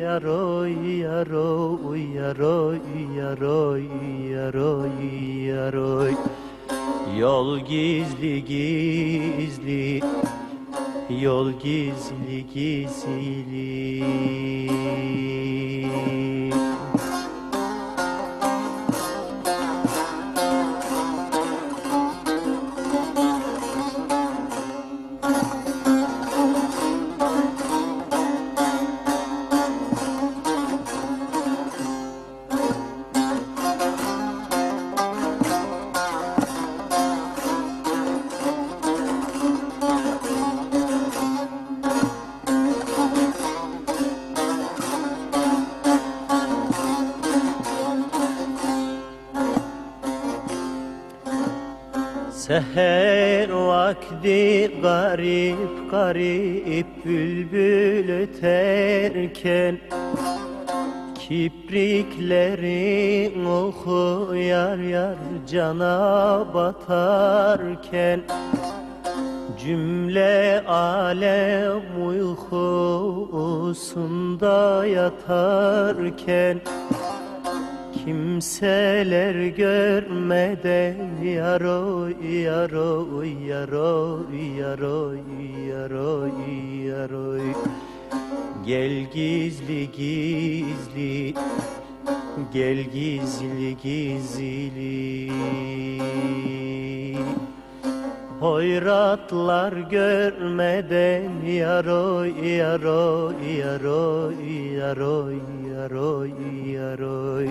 yaroy yaroy yaroy yaroy yaroy yaroy Yol gizli gizli. Yol gizli gizli Seher vakti garip garip bülbül öterken Kipriklerin oku yar yar cana batarken Cümle alem uykusunda yatarken Kimseler görmeden yaroy yaroy yaroy yaroy yaroy yaroy. Gel gizli gizli Gel gizli gizli. Hoyratlar görmeden yaroy yaroy yaroy yaroy yaroy yaroy